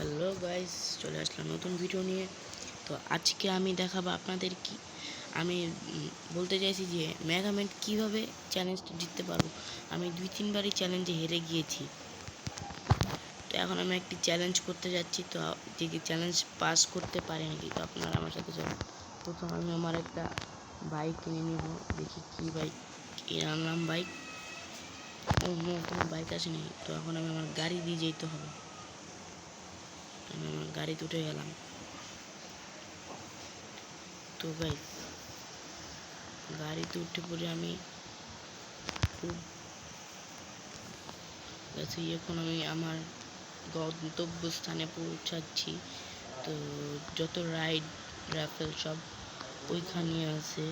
Hello guys, চলে আসলাম নতুন video নিয়ে। তো আজকে আমি দেখাবো আপনাদের কি আমি বলতে চাইছি যে মেগামেন্ট কীভাবে চ্যালেঞ্জটা জিততে পারব। আমি দুই তিনবারই চ্যালেঞ্জে হেরে গিয়েছি। তো এখন আমি একটি চ্যালেঞ্জ করতে যাচ্ছি। তো দেখি চ্যালেঞ্জ পাস করতে পারে নাকি, তো আপনারা আমার সাথে চলুন। প্রথম আমি আমার একটা বাইক কিনে নিব। দেখি কি বাইক এর আনলাম বাইক ও কোনো বাইক আসেনি। তো এখন আমি আমার গাড়ি দিয়ে যেতে হবে। গাড়িতে উঠে গেলাম। তো ভাই, গাড়িতে উঠে পড়ে আমি খুব এখন আমি আমার গন্তব্যস্থানে পৌঁছাচ্ছি। তো যত রাইড র্যাফেল সব ওইখানে আছে।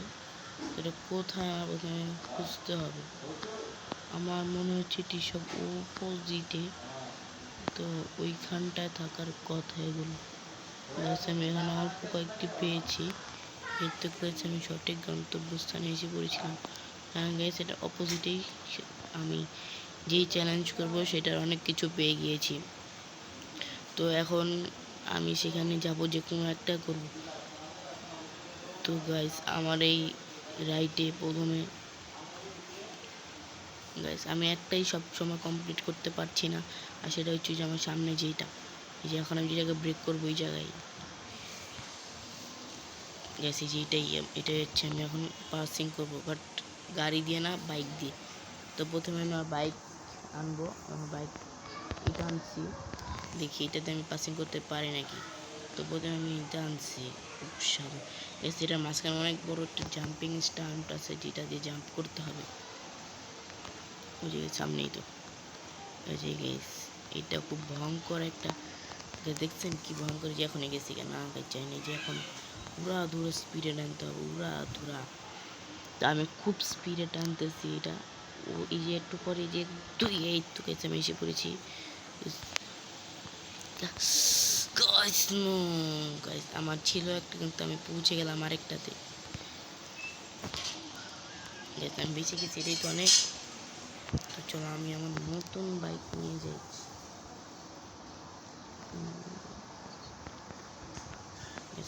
এটা কোথায় প্রথমে খুঁজতে হবে? আমার মনে হচ্ছে এটি সব অপোজিটে তো ওইখানটায় থাকার কথা এগুলো। Guys, আমি এখানে অল্প কয়েকটি পেয়েছি। এতে করেছে আমি সঠিক গন্তব্যস্থানে এসে পড়েছিলাম। কারণ গাইস এটা অপোজিটেই আমি যেই চ্যালেঞ্জ করব সেটার অনেক কিছু পেয়ে গিয়েছি। তো এখন আমি সেখানে যাব যে কোনো একটা করব। তো গাইস আমার এই রাইডে প্রথমে গাইস আমি একটাই সব সময় কমপ্লিট করতে পারছি না। আর সেটা হচ্ছে যে আমার সামনে যেইটা, এই যে এখন আমি যে জায়গায় ব্রেক করব ওই জায়গায়। গ্যাস এই যে এটাই এটাই হচ্ছে আমি এখন পাসিং করব বাট গাড়ি দিয়ে না বাইক দিয়ে। তো প্রথমে আমি আমার বাইক আনব, আমার বাইক এটা আনছি। দেখি এটাতে আমি পাসিং করতে পারি নাকি। তো প্রথমে আমি এটা আনছি। খুব সাধু গ্যাস এটার মাঝখানে অনেক বড় একটা জাম্পিং স্টান্ট আছে, যেটা দিয়ে জাম্প করতে হবে। ওই যে সামনেই তো। যে গেস এটা খুব ভয়ঙ্কর একটা দেখছেন কি ভয়ঙ্কর যে এখন গেছি কেন? না চাইনি যে এখন উড়া ধুরা স্পিডে টানতে হবে, উড়া ধুরা। আমি খুব স্পিডে টানতেছি এটা। ও এই যে একটু পরে যে দুই এই তো গেছে, আমি এসে পড়েছি। আমার ছিল একটা কিন্তু আমি পৌঁছে গেলাম আরেকটাতে। আমি বেঁচে গেছি, এটাই তো অনেক। তো চলো, আমি আমার নতুন বাইক নিয়ে যাই।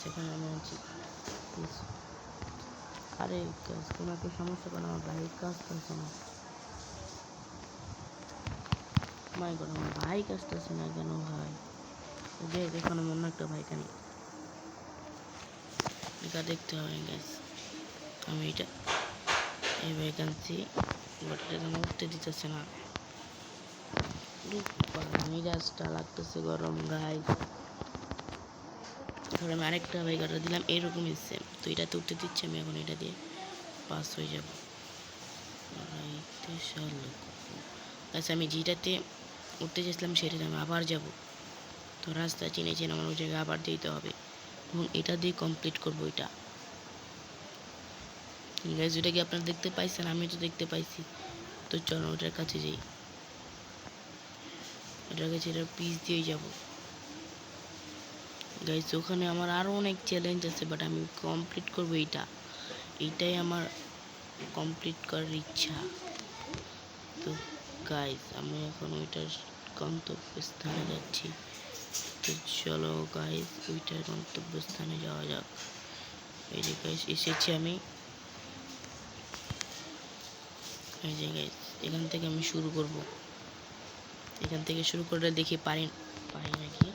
সেখানে আমি আছি। Please. আরে guys, কোনো একটা সমস্যা কেন আমার বাইক কাজ করছে না। মাই গড আমার বাইক আসতেছে না কেন ভাই? যে দেখুন আমি অন্য একটা বাইক আনি এটা দেখতে হবে গ্যাস আমি এটা এই বাইক আনছি বাট এটা উঠতে দিতেছে না। মেজাজটা লাগতেছে গরম গাই তারপরে আমি আরেকটা বাইক অর্ডার দিলাম, এরকমই সেম তো এটাতে উঠতে দিচ্ছে, আমি এখন এটা দিয়ে পাস হয়ে যাব। আচ্ছা আমি যেটাতে উঠতে চেয়েছিলাম সেটাতে আমি আবার যাব। তো রাস্তা চিনে আমার ওই জায়গায় আবার দিতে হবে। এবং এটা দিয়ে কমপ্লিট করব এটা। ওটা কি আপনারা দেখতে পাইছেন? আমি তো দেখতে পাইছি। তো চলো, ওটার কাছে যাই। ওটার কাছে এটা পিস দিয়ে যাব। গাইস ওখানে আমার আরও অনেক চ্যালেঞ্জ আছে বাট আমি কমপ্লিট করব এইটা। এইটাই আমার কমপ্লিট করার ইচ্ছা। তো গাইস আমি এখন ওইটার গন্তব্যস্থানে যাচ্ছি। তো চলো গাইস ওইটার গন্তব্যস্থানে যাওয়া যাক। এই যে গাইস এসেছি আমি। এই যে গাইস এখান থেকে আমি শুরু করব। এখান থেকে শুরু করে দেখি পারি পারি নাকি?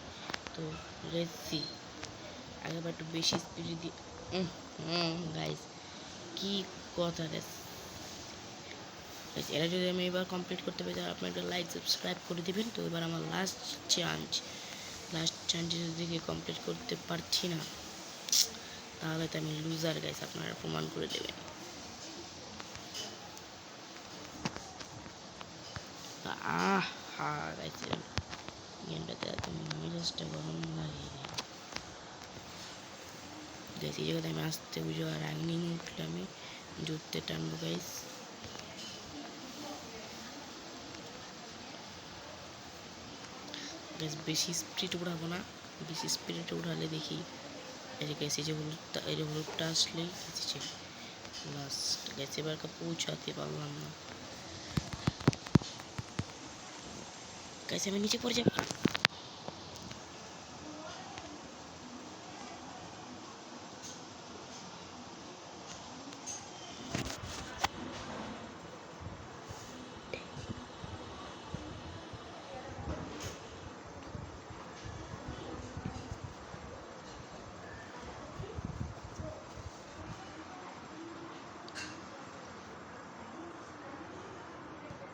তো লেটসি আগেবার একটু বেশি স্পিডে দিয়ে গাইস কি কথা গাইস এরা যদি আমি এবার কমপ্লিট করতে পারি আপনি একটা লাইক সাবস্ক্রাইব করে দেবেন। তো এবার আমার লাস্ট চান্স লাস্ট চান্সে যদি কমপ্লিট করতে পারছি না। তাহলে তো আমি লুজার গাইস আপনারা প্রমাণ করে দেবেন। মেজাজটা গরম লাগে। এই জায়গাতে আমি আসতে বুঝো আর আগে উঠলে আমি জুততে টানবো গাইস গাইস বেশি স্পিড উড়াবো না। বেশি স্পিডে উড়ালে দেখি, এই যে গেছে যে হলুদটা, এই যে হলুদটা আসলেই এসেছে। লাস্ট গেছে এবার পৌঁছাতে পারলাম না। গাইস আমি নিচে পড়ে যাব।